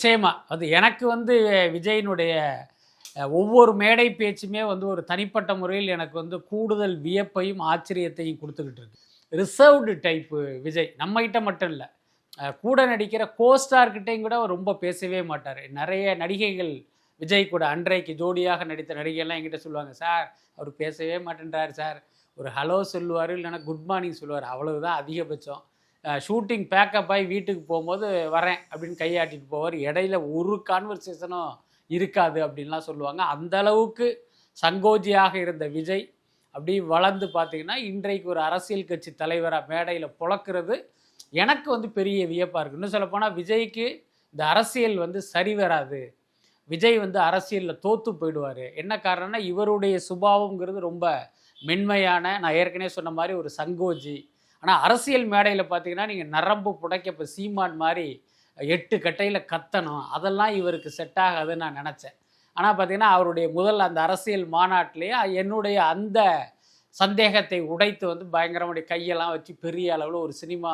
நிச்சயமாக அது எனக்கு வந்து விஜயினுடைய ஒவ்வொரு மேடை பேச்சுமே வந்து ஒரு தனிப்பட்ட முறையில் எனக்கு வந்து கூடுதல் வியப்பையும் ஆச்சரியத்தையும் கொடுத்துக்கிட்டு இருக்கு. ரிசர்வ்டு டைப்பு விஜய் நம்மகிட்ட மட்டும் இல்லை. கூட நடிக்கிற கோஸ்டார்கிட்டையும் கூட அவர் ரொம்ப பேசவே மாட்டார். நிறைய நடிகைகள் விஜய் கூட அன்றைக்கு ஜோடியாக நடித்த நடிகைகள்லாம் என்கிட்ட சொல்லுவாங்க சார் அவர் பேசவே மாட்டேன்றார் சார். ஒரு ஹலோ சொல்லுவார் இல்லைன்னா குட் மார்னிங் சொல்லுவார். அவ்வளவுதான் அதிகபட்சம். ஷூட்டிங் பேக்கப் ஆகி வீட்டுக்கு போகும்போது வரேன் அப்படின்னு கையாட்டிட்டு போவார். இடையில ஒரு கான்வர்சேஷனும் இருக்காது அப்படின்லாம் சொல்லுவாங்க. அந்த அளவுக்கு சங்கோஜியாக இருந்த விஜய் அப்படி வளர்ந்து பார்த்தீங்கன்னா இன்றைக்கு ஒரு அரசியல் கட்சி தலைவராக மேடையில் புழக்கிறது எனக்கு வந்து பெரிய வியப்பாக இருக்குது இன்னும் சொல்லப்போனால் விஜய்க்கு இந்த அரசியல் வந்து சரி வராது. விஜய் வந்து அரசியலில் தோற்று போயிடுவார். என்ன காரணம்னா இவருடைய சுபாவங்கிறது ரொம்ப மென்மையான நான் ஏற்கனவே சொன்ன மாதிரி ஒரு சங்கோஜி ஆனால் அரசியல் மேடையில் பார்த்தீங்கன்னா நீங்கள் நரம்பு புடைக்க இப்போ சீமான் மாதிரி எட்டு கட்டையில் கத்தணும். அதெல்லாம் இவருக்கு செட் ஆகாதுன்னு நான் நினச்சேன். ஆனால் பார்த்தீங்கன்னா அவருடைய முதல் அந்த அரசியல் மாநாட்டிலேயே என்னுடைய அந்த சந்தேகத்தை உடைத்து வந்து பயங்கரமுடைய கையெல்லாம் வச்சு பெரிய அளவில் ஒரு சினிமா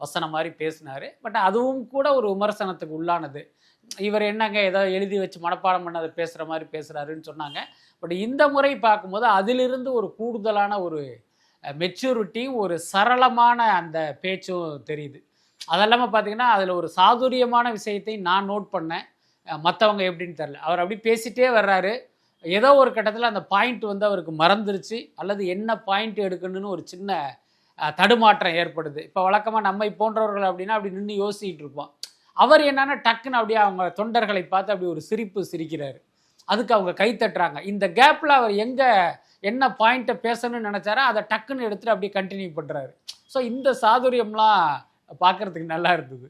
வசனம் மாதிரி பேசினார். பட் அதுவும் கூட ஒரு விமர்சனத்துக்கு உள்ளானது. இவர் என்னங்க ஏதோ எழுதி வச்சு மனப்பாடம் பண்ணதை பேசுகிற மாதிரி பேசுகிறாருன்னு சொன்னாங்க. பட் இந்த முறை பார்க்கும்போது அதிலிருந்து ஒரு கூடுதலான ஒரு மெச்சூரிட்டி ஒரு சரளமான அந்த பேச்சும் தெரியுது. அதெல்லாமல் பார்த்தீங்கன்னா அதில் ஒரு சாதுரியமான விஷயத்தை நான் நோட் பண்ணேன். மற்றவங்க எப்படின்னு தெரில அவர் அப்படி பேசிட்டே வர்றாரு. ஏதோ ஒரு கட்டத்தில் அந்த பாயிண்ட் வந்து அவருக்கு மறந்துருச்சு. அல்லது என்ன பாயிண்ட் எடுக்கணும்னு ஒரு சின்ன தடுமாற்றம் ஏற்படுது. இப்போ வழக்கமாக நம்மை போன்றவர்கள் அப்படின்னா அப்படி நின்று யோசிச்சுட்டு இருப்போம். அவர் என்னன்னா டக்குன்னு அப்படியே அவங்க தொண்டர்களை பார்த்து அப்படி ஒரு சிரிப்பு சிரிக்கிறாரு. அதுக்கு அவங்க கை தட்டுறாங்க. இந்த கேப்பில் அவர் எங்கே என்ன பாயிண்ட்டை பேசணும்னு நினச்சாரோ அதை டக்குன்னு எடுத்துகிட்டு அப்படியே கண்டினியூ பண்ணுறாரு ஸோ இந்த சாதுரியம்லாம் பார்க்கறதுக்கு நல்லா இருந்தது.